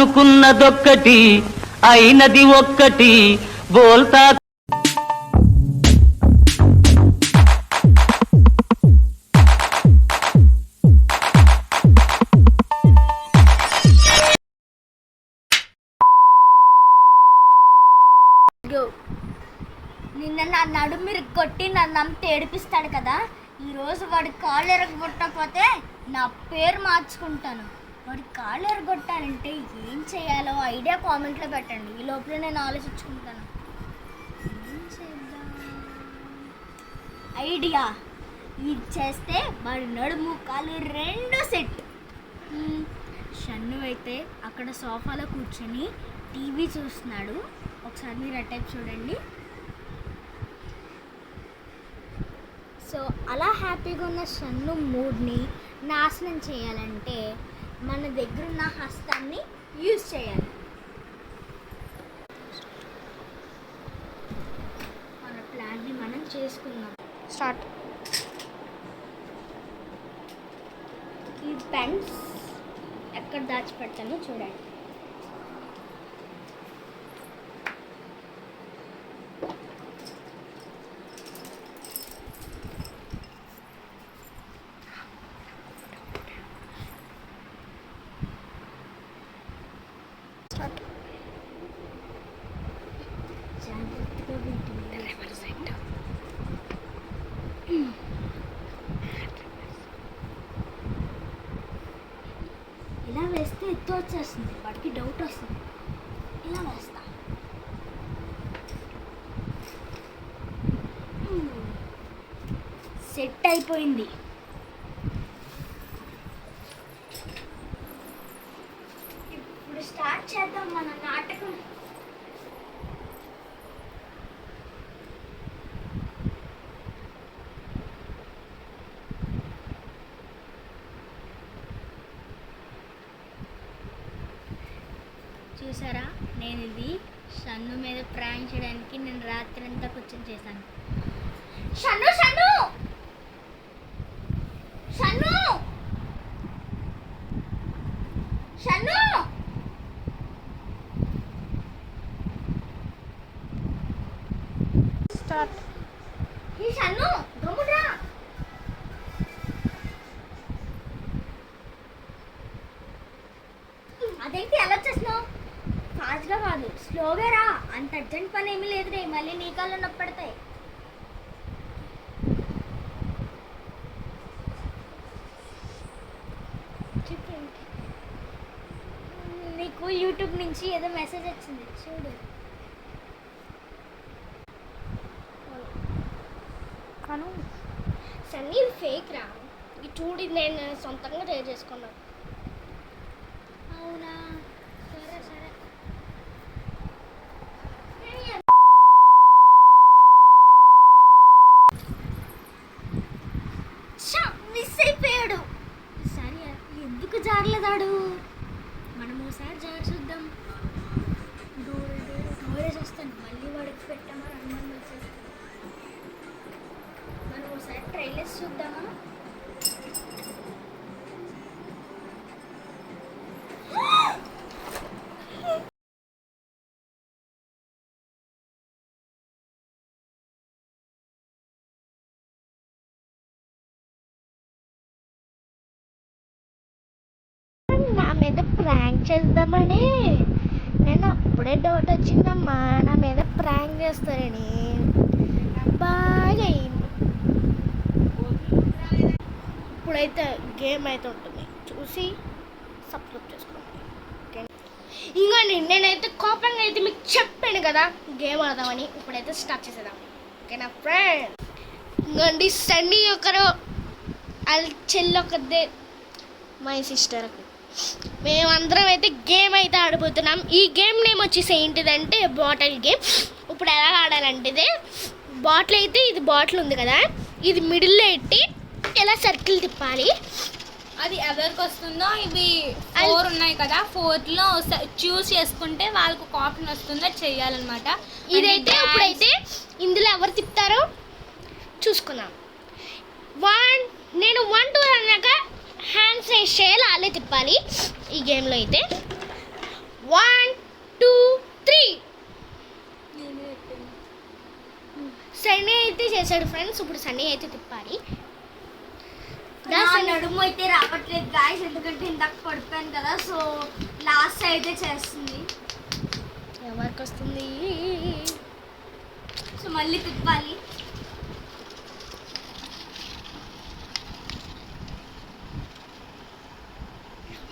అనుకున్నదొక్కటి అయినది ఒక్కటి బోల్తా నిన్న నా నడుమిరి కొట్టి నన్ను నమ్మితే ఏడిపిస్తాడు కదా? ఈరోజు వాడి కాళ్ళు ఎరగొట్టకపోతే నా పేరు మార్చుకుంటాను. వాడి కాళ్ళు ఎరగొట్టాలంటే ఏం చేయాలో ఐడియా కామెంట్లో పెట్టండి. ఈ లోపల నేను ఆలోచించుకుంటాను. ఏం చేద్దాం? ఐడియా. ఇది చేస్తే వాడి నడుము కాళ్ళు రెండు సెట్. షన్ను అయితే అక్కడ సోఫాలో కూర్చొని టీవీ చూస్తున్నాడు. ఒకసారి మీరు అటైప్ చూడండి. సో అలా హ్యాపీగా ఉన్న షన్ను మూడ్ని నాశనం చేయాలంటే మన దగ్గర ఉన్న హస్తాన్ని యూజ్ చేయాలి. మన ప్లాన్ని మనం చేసుకుందాం. స్టార్ట్. ఈ పెన్స్ ఎక్కడ దాచిపెడతానో చూడండి స్టార్ట్ జాగ్రత్తగా వీటిని ఇలా వేస్తే ఎత్తు వచ్చేస్తుంది. వాడికి డౌట్ వస్తుంది. ఇలా వేస్తా. సెట్ అయిపోయింది ఇప్పుడు స్టార్ట్ చేద్దాం మన నాటకం చూసారా? నేను ఇది షన్ను మీద ప్రాంక్ చేయడానికి నేను రాత్రి అంతా కూర్చొని చేశాను. షన్ను షన్ను! షన్ను! షన్ను! స్టార్ట్ ఈ షన్ను గమ్ముడ్రా! ఫాస్ట్గా కాదు. స్లోగా రా. అంత అర్జెంట్ పని ఏమీ లేదురే మళ్ళీ నీ కాళ్ళు నొప్పి పడతాయి. నీకు యూట్యూబ్ నుంచి ఏదో మెసేజ్ వచ్చింది. చూడు. కాను సన్నీ ఫేక్ రా. ఈ చూడు నేను సొంతంగా తయారు చేసుకున్నాను. అవునా? ఎందుకు మనం ఓసారి జారి చూద్దాం. డోర్ డోరేజ్ వస్తాను మళ్ళీ వాడికి పెట్టామని అనుమానం వచ్చేస్తాను మనం ఒకసారి ట్రైలర్స్ చూద్దామా? మీద ప్రాంక్ చేద్దామని. నేను అప్పుడే డౌట్ వచ్చిందమ్మా. నా మీద ప్రాంక్ చేస్తారని. బాగా అయింది ఇప్పుడైతే గేమ్ అయితే ఉంటుంది. చూసి సబ్స్క్రైబ్ చేసుకోండి. ఓకే ఇంకోండి నేనైతే కోపంగా అయితే మీకు చెప్పాను కదా గేమ్ ఆడదామని. ఇప్పుడైతే స్టార్ట్ చేసేద్దాం. ఓకేనా ఫ్రెండ్ ఇంకోండి సన్నీ ఒకరు వాళ్ళ చెల్లి ఒకదే మై సిస్టర్ మేమందరం అయితే గేమ్ అయితే ఆడిపోతున్నాం. ఈ గేమ్ నేమ్ వచ్చేసి ఏంటిదంటే బాటిల్ గేమ్. ఇప్పుడు ఎలా ఆడాలంటే ఇది బాటిల్ అయితే ఇది బాటిల్ ఉంది కదా ఇది మిడిల్లో పెట్టి ఇలా సర్కిల్ తిప్పాలి? అది ఎవరికి వస్తుందో ఇవి ఫోర్ ఉన్నాయి కదా ఫోర్లో చూస్ చేసుకుంటే వాళ్ళకు కాపీన్ వస్తుందో చెయ్యాలన్నమాట. ఇదైతే ఇప్పుడైతే ఇందులో ఎవరు తిప్పుతారో చూసుకుందాం. వన్ నేను వన్ టూ అన్నాక హ్యాండ్స్ చేయాలి వాళ్ళే తిప్పాలి ఈ గేమ్లో అయితే. వన్ టూ త్రీ సన్నీ అయితే చేశాడు ఫ్రెండ్స్ ఇప్పుడు సన్నీ అయితే తిప్పాలి. నడుము అయితే రావట్లేదు గాయస్ ఎందుకంటే ఇందాక పడిపోయాను కదా సో లాస్ట్ అయితే చేస్తుంది. ఎవరికి వస్తుంది సో మళ్ళీ తిప్పాలి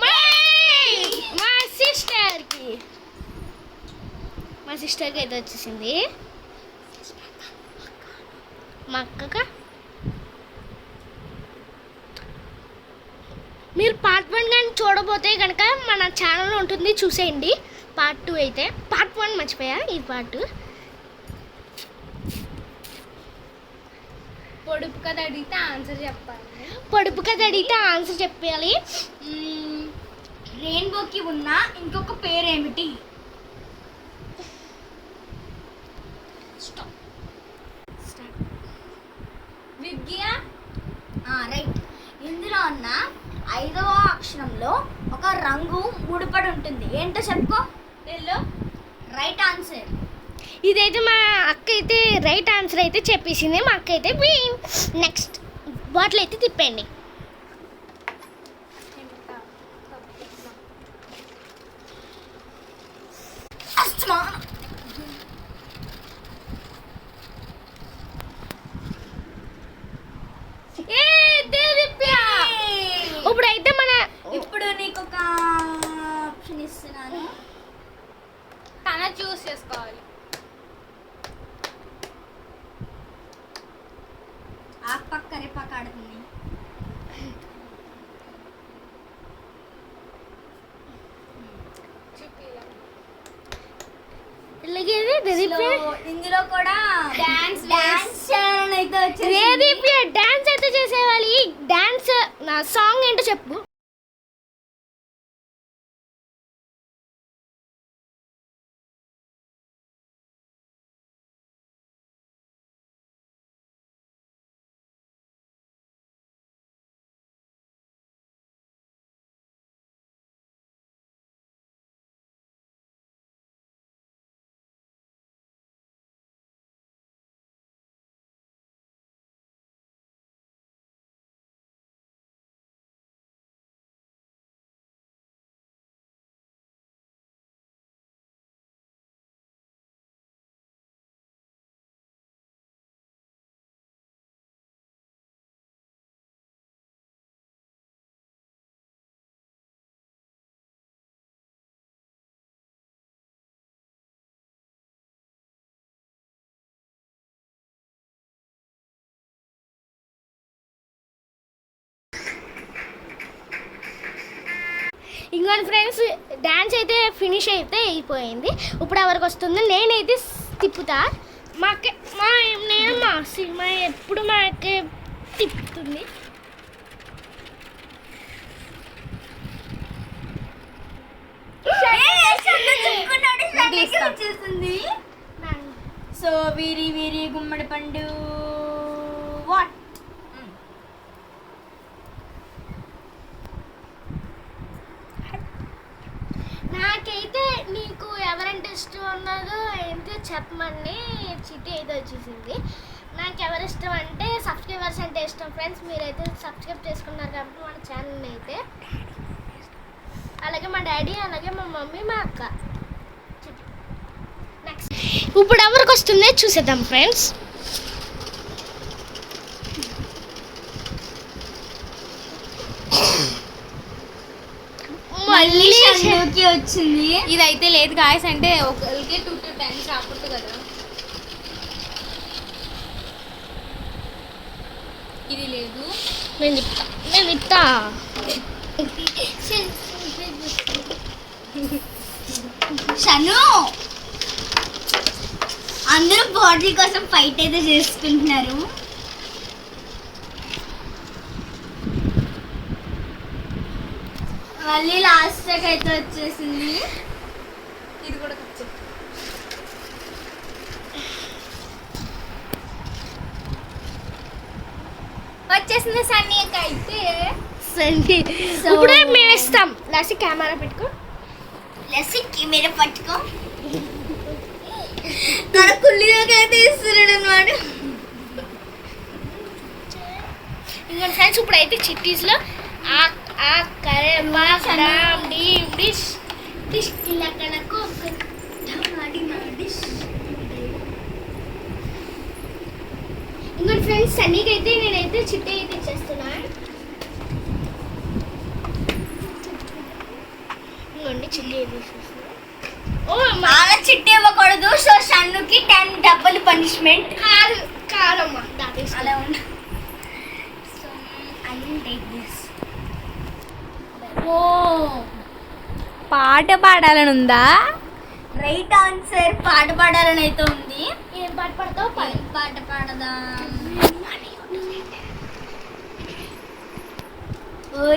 మై! మా సిస్టర్కి మా సిస్టర్కి అయితే వచ్చేసింది. మా అక్కక మీరు పార్ట్ వన్ కానీ చూడబోతే కనుక మన ఛానల్లో ఉంటుంది చూసేయండి. పార్ట్ టూ అయితే. పార్ట్ వన్ మర్చిపోయా ఈ పార్ట్? పొడుపు కథ అడిగితే ఆన్సర్ చెప్పాలి. పొడుపు కథ అడిగితే ఆన్సర్ చెప్పాలి. రెయిన్బోకి ఉన్న ఇంకొక పేరు ఏమిటి విద్య రైట్ ఇందులో ఉన్న ఐదవ అక్షరంలో ఒక రంగు ముడిపడి ఉంటుంది. ఏంటో చెప్పుకో. ఎల్లో. రైట్ ఆన్సర్ ఇదైతే మా అక్క అయితే రైట్ ఆన్సర్ అయితే చెప్పేసింది. మా అక్క అయితే నెక్స్ట్ బాటిల్ అయితే తిప్పండి ఏ, దే తిప్పా. ఇప్పుడైతే మన ఇప్పుడు నీకు ఒక ఆప్షన్ ఇస్తున్నాను తన చూస్ చేసుకోవాలి. ఆ పక్క రేపక్క ఆడుతుంది. ఇందులో కూడా డాన్స్ చేయాలని అయితే డాన్స్ అయితే చేసేవాళ్ళు ఈ డాన్స్ నా సాంగ్ ఏంటో చెప్పు. ఇంకోటి ఫ్రెండ్స్ డాన్స్ అయితే ఫినిష్ అయితే అయిపోయింది. ఇప్పుడు ఎవరికి వస్తుంది నేనైతే తిప్పుతా. మా అక్క మా నేను మా సినిమా ఎప్పుడు మా అక్క తిప్పుతుంది సో వీరి వీరి గుమ్మడి పండు. వాట్ మీకు నీకు ఎవరంటే ఇష్టం ఉన్నదో ఏంటో చెప్పమని చిట్టి అయితే వచ్చేసింది. నాకు ఎవరు ఇష్టం అంటే సబ్స్క్రైబర్స్ అంటే ఇష్టం ఫ్రెండ్స్. మీరైతే సబ్స్క్రైబ్ చేసుకున్నారు కాబట్టి మన ఛానల్ అయితే. అలాగే మా డాడీ అలాగే మా మమ్మీ మా అక్క. నెక్స్ట్ ఇప్పుడు ఎవరికి వస్తుందే చూసేద్దాం ఫ్రెండ్స్. షన్నుకి వచ్చింది. ఇదైతే లేదు గాయస్ అంటే ఒకరికి టూ టూ టైమ్స్ రాకూడదు కదా. ఇది లేదు. నేను చెప్తా నేను చెప్తా షను! అందరూ బాటిల్ కోసం ఫైట్ అయితే చేసుకుంటున్నారు. మళ్ళీ లాస్ట్ అయితే వచ్చేసింది. ఇది కూడా వచ్చేసింది సన్నీకి అయితే. సండి So- ఇప్పుడే మేము ఇస్తాం. లాస్ట్ కెమెరా పెట్టుకో. లస్సీ కెమెరా పట్టుకో. తన కుల్లిలోకైతే ఇస్తున్నాడు అనమాట ఇంకా ఫ్రెండ్స్ ఇప్పుడైతే చిట్టీస్లో ఆ ఇంకా ఫ్రెండ్స్ సన్నీకి అయితే నేనైతే చిట్టి అయితే ఇచ్చేస్తున్నా ఇంకోండి చిట్టి ఓ అలా చిట్టి ఇవ్వకూడదు. సో షన్నుకి టెన్ డబ్బులు పనిష్మెంట్ కాదు కాదమ్మా అలా ఉండు so I will take this ఓ పాట పాడాలని ఉందా రైట్ ఆన్సర్ పాట పాడాలని అయితే ఉంది ఏం పాట పడతావు? పాట పాడదాం?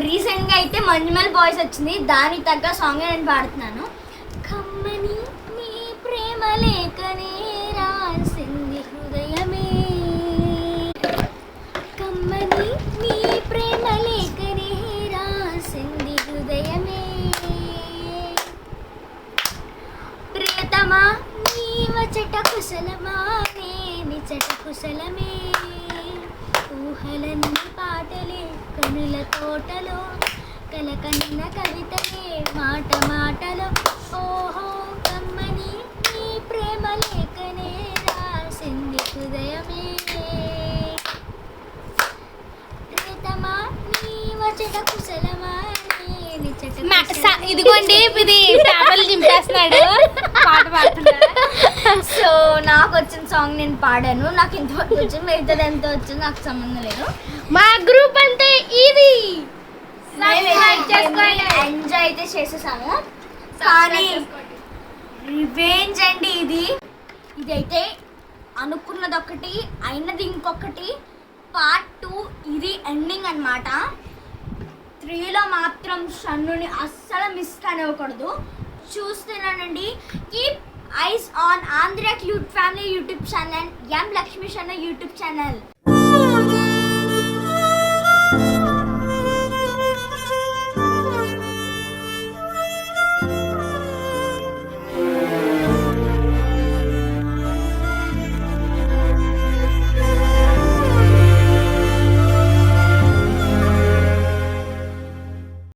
రీసెంట్గా అయితే మంజుమల్ బాయ్స్ వచ్చింది. దానికి తగ్గ సాంగ్ నేను పాడుతున్నాను. కమ్మని నీ ప్రేమ లేఖనే ఇదిగోండి ఇది పేపర్లు చింపేస్తున్నాడు పాట పాడుతున్నాడు. సో నాకు వచ్చిన సాంగ్ నేను పాడాను. నాకు ఇంతవరకు వచ్చింది మిగతాది ఎంత వచ్చింది నాకు సంబంధం లేదు. మా గ్రూప్ అంటే ఇది. ఎంజాయ్ అయితే చేసేసాము కానీ రివెంజ్ అండి ఇది. ఇదైతే అనుకున్నది ఒకటి అయినది ఇంకొకటి పార్ట్ టూ ఇది ఎండింగ్ అన్నమాట. స్త్రీలో మాత్రం సన్నుని అస్సలు మిస్ కానివ్వకూడదు. చూస్తున్నానండి. Keep eyes on Andhra cute family YouTube channel M Lakshmi Shanna YouTube channel